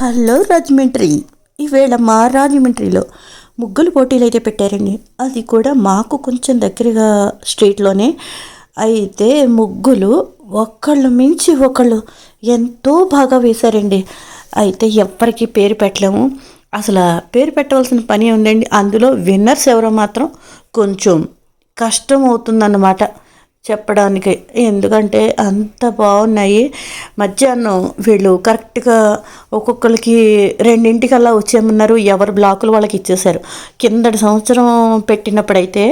Hello Rajahmundry. ఈవేళ మా రాజమండ్రిలో ముగ్గులు పోటీలు అయితే పెట్టారండి. అది కూడా మాకు కొంచెం దగ్గరగా స్ట్రీట్లోనే. అయితే ముగ్గులు ఒకళ్ళు మించి ఒకళ్ళు ఎంతో బాగా వేశారండి. అయితే ఎవ్వరికి పేరు పెట్టలేము. అసలు పేరు పెట్టవలసిన పని ఉందండి. అందులో విన్నర్స్ ఎవరో మాత్రం కొంచెం కష్టం అవుతుందన్నమాట. చెప్పడానికి. ఎందుకంటే అంత బాగున్నాయి. మధ్యాహ్నం వీళ్ళు కరెక్ట్గా ఒక్కొక్కరికి రెండింటికల్లా వచ్చేయమన్నారు. ఎవరు బ్లాకులు వాళ్ళకి ఇచ్చేశారు. కిందటి సంవత్సరం పెట్టినప్పుడైతే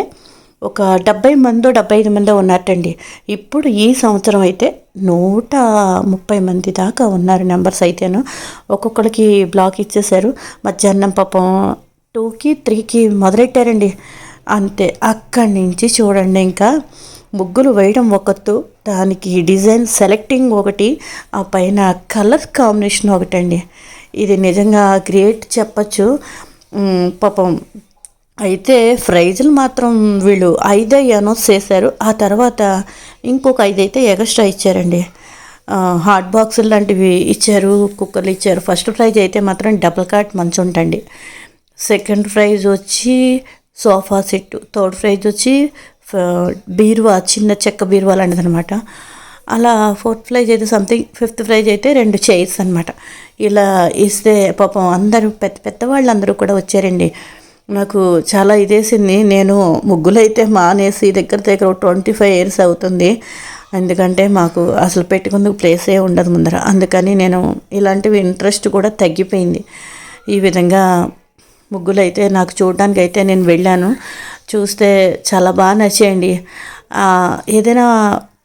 ఒక డెబ్బై మందో డెబ్బై ఐదు మందో ఉన్నట్టండి ఇప్పుడు ఈ సంవత్సరం అయితే నూట ముప్పై మంది దాకా ఉన్నారు నెంబర్స్ అయితేను. ఒక్కొక్కరికి బ్లాక్ ఇచ్చేశారు. మధ్యాహ్నం పాపం టూకి త్రీకి మొదలెట్టారండి. అంతే. అక్కడి నుంచి చూడండి ఇంకా. ముగ్గులు వేయడం ఒకత్తు. దానికి డిజైన్ సెలెక్టింగ్ ఒకటి ఆ పైన కలర్ కాంబినేషన్ ఒకటండి. ఇది నిజంగా గ్రేట్ చెప్పచ్చు. పాపం. అయితే ప్రైజులు మాత్రం వీళ్ళు ఐదు అనౌన్స్ చేశారు. ఆ తర్వాత ఇంకొక ఐదు అయితే ఎక్స్ట్రా ఇచ్చారండి. హాట్ బాక్సులు లాంటివి ఇచ్చారు కుక్కర్లు ఇచ్చారు. ఫస్ట్ ప్రైజ్ అయితే మాత్రం డబుల్ కాట్ మంచి ఉంటండి. సెకండ్ ప్రైజ్ వచ్చి సోఫా సెట్ థర్డ్ ప్రైజ్ వచ్చి బీరువా చిన్న చెక్క బీరువా లాంటిది అనమాట అలా ఫోర్త్ ప్రైజ్ అయితే సంథింగ్ ఫిఫ్త్ ప్రైజ్ అయితే రెండు చైర్స్ అనమాట ఇలా ఇస్తే పాపం అందరూ పెద్ద పెద్ద వాళ్ళందరూ కూడా వచ్చారండి. నాకు చాలా ఇదేసింది. నేను ముగ్గులైతే మానేసి దగ్గర దగ్గర ట్వంటీ ఫైవ్ ఇయర్స్ అవుతుంది. ఎందుకంటే మాకు అసలు పెట్టుకుందుకు ప్లేసే ఉండదు ముందర. అందుకని నేను ఇలాంటివి ఇంట్రెస్ట్ కూడా తగ్గిపోయింది. ఈ విధంగా ముగ్గులైతే నాకు చూడడానికి అయితే నేను వెళ్ళాను. చూస్తే చాలా బాగా నచ్చేయండి. ఏదైనా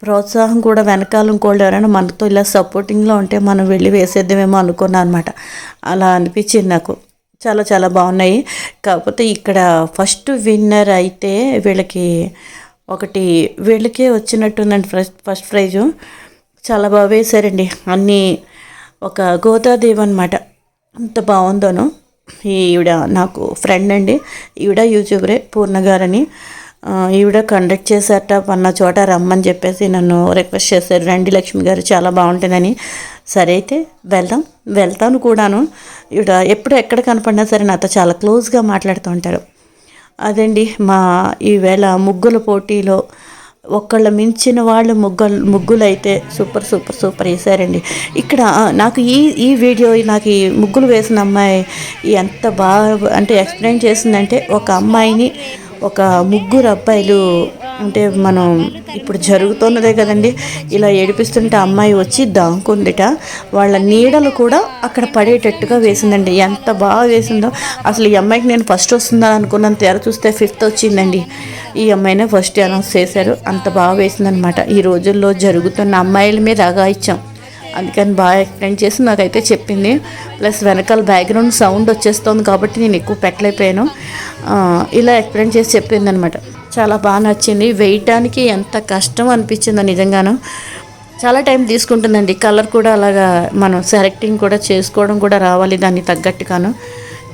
ప్రోత్సాహం కూడా వెనకాల ఇంకోళ్ళు ఎవరైనా మనతో ఇలా సపోర్టింగ్లో ఉంటే మనం వెళ్ళి వేసేద్దామేమో అనుకున్నాను అనమాట అలా అనిపించింది నాకు. చాలా చాలా బాగున్నాయి. కాకపోతే ఇక్కడ ఫస్ట్ విన్నర్ అయితే వీళ్ళకి ఒకటి వీళ్ళకే వచ్చినట్టుందండి ఫస్ట్ ఫస్ట్ ప్రైజు. చాలా బాగా వేశారండి. అన్నీ ఒక గోదాదేవి అనమాట అంత బాగుందోను. ఈవిడ నాకు ఫ్రెండ్ అండి. ఈవిడ యూట్యూబరే పూర్ణ గారని. ఈవిడ కండక్ట్ చేశారట పన్న చోట రమ్మని చెప్పేసి నన్ను రిక్వెస్ట్ చేశారు. రండి లక్ష్మి గారు చాలా బాగుంటుందని. సరే అయితే వెళ్దాం వెళ్తాను కూడాను. ఈవిడ ఎప్పుడు ఎక్కడ కనపడినా సరే నాతో చాలా క్లోజ్గా మాట్లాడుతూ ఉంటారు అదండి మా ఈవేళ ముగ్గుల పోటీలో ఒక్కళ్ళ మించిన వాళ్ళు ముగ్గులు ముగ్గులు అయితే సూపర్ సూపర్ సూపర్ వేసారండి ఇక్కడ నాకు ఈ ఈ వీడియో నాకు ఈ ముగ్గులు వేసిన అమ్మాయి ఎంత బాగా అంటే ఎక్స్ప్లెయిన్ చేసిందంటే ఒక అమ్మాయిని ఒక ముగ్గురు అబ్బాయిలు అంటే మనం ఇప్పుడు జరుగుతున్నదే కదండి. ఇలా ఏడిపిస్తుంటే అమ్మాయి వచ్చి దాంకుందిట వాళ్ళ నీడలు కూడా అక్కడ పడేటట్టుగా వేసిందండి. ఎంత బాగా వేసిందో. అసలు ఈ అమ్మాయికి నేను ఫస్ట్ వస్తుందా అనుకున్నాను తెర చూస్తే ఫిఫ్త్ వచ్చిందండి. ఈ అమ్మాయినే ఫస్ట్ అనౌన్స్ చేశారు. అంత బాగా వేసిందనమాట. ఈ రోజుల్లో జరుగుతున్న అమ్మాయిల మీద ఇచ్చాం అందుకని బాగా ఎక్స్ప్లెయిన్ చేసి నాకైతే చెప్పింది. ప్లస్ వెనకాల బ్యాక్గ్రౌండ్ సౌండ్ వచ్చేస్తుంది కాబట్టి నేను ఎక్కువ పెట్టలేకపోయాను. ఇలా ఎక్స్ప్లెయిన్ చేసి చెప్పింది అనమాట చాలా బాగా నచ్చింది. వేయటానికి ఎంత కష్టం అనిపించిందో నిజంగాను. చాలా టైం తీసుకుంటుందండి. కలర్ కూడా అలాగా మనం సెలెక్టింగ్ కూడా చేసుకోవడం కూడా రావాలి దాన్ని తగ్గట్టుగాను.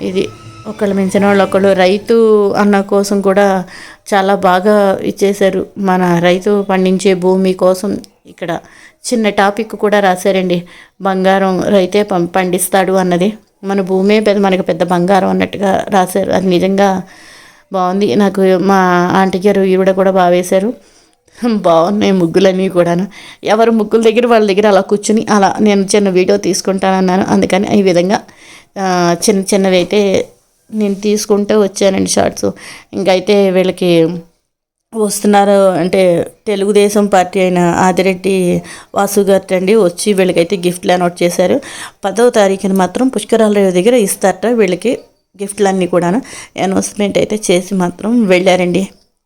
ఇది ఒకళ్ళు మించిన వాళ్ళు ఒకళ్ళు రైతు అన్న కోసం కూడా చాలా బాగా ఇచ్చేశారు. మన రైతు పండించే భూమి కోసం ఇక్కడ చిన్న టాపిక్ కూడా రాశారండి. బంగారం రైతే పం- పండిస్తాడు అన్నది. మన భూమే పెద్ద మనకి పెద్ద బంగారం అన్నట్టుగా రాశారు. అది నిజంగా బాగుంది. నాకు మా ఆంటీ గారు ఈవిడ కూడా బాగా వేశారు. బాగున్నాయి ముగ్గులన్నీ కూడాను. ఎవరు ముగ్గుల దగ్గర వాళ్ళ దగ్గర అలా కూర్చుని అలా నేను చిన్న వీడియో తీసుకుంటానన్నాను. అందుకని ఈ విధంగా చిన్న చిన్నవి అయితే నేను తీసుకుంటూ వచ్చానండి షార్ట్స్. ఇంకైతే వీళ్ళకి వస్తున్నారు అంటే తెలుగుదేశం పార్టీ అయిన ఆదిరెడ్డి వాసు గారు అండి వచ్చి వీళ్ళకైతే గిఫ్ట్లు అనౌట్ చేశారు. పదవ తారీఖున మాత్రం పుష్కరాల దగ్గర ఇస్తారట వీళ్ళకి. గిఫ్ట్లన్నీ కూడాను అనౌన్స్మెంట్ అయితే చేసి మాత్రం వెళ్ళారండి.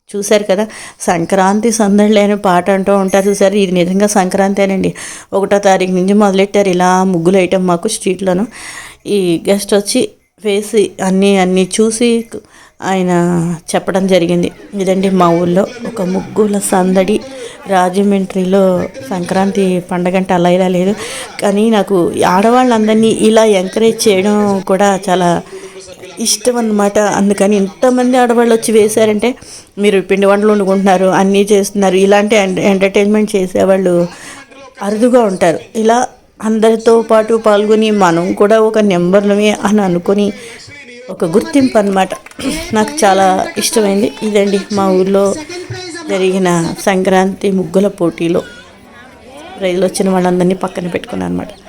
చూశారు కదా సంక్రాంతి సందడి లేని పాట అంటూ ఉంటారు చూసారు ఇది నిజంగా సంక్రాంతి అనండి ఒకటో తారీఖు నుంచి మొదలెట్టారు. ఇలా ముగ్గులు వేయటం మాకు స్ట్రీట్లోను. ఈ గెస్ట్ వచ్చి వేసి అన్నీ అన్నీ చూసి ఆయన చెప్పడం జరిగింది. ఇదండి మా ఊళ్ళో ఒక ముగ్గుల సందడి. రాజమండ్రిలో సంక్రాంతి పండగ అంటే అలా ఇలా లేదు. కానీ నాకు ఆడవాళ్ళందరినీ ఇలా ఎంకరేజ్ చేయడం కూడా చాలా ఇష్టం అనమాట అందుకని ఇంతమంది ఆడవాళ్ళు వచ్చి వేశారంటే మీరు పిండి వంటలు వండుకుంటున్నారు అన్నీ చేస్తున్నారు ఇలాంటి ఎంటర్టైన్మెంట్ చేసేవాళ్ళు అరుదుగా ఉంటారు. ఇలా అందరితో పాటు పాల్గొని మనం కూడా ఒక నెంబర్లమే అని అనుకొని ఒక గుర్తింపు అనమాట నాకు చాలా ఇష్టమైంది. ఇదండి మా ఊళ్ళో జరిగిన సంక్రాంతి ముగ్గుల పోటీలో రైలు వచ్చిన వాళ్ళందరినీ పక్కన పెట్టుకున్నాను అనమాట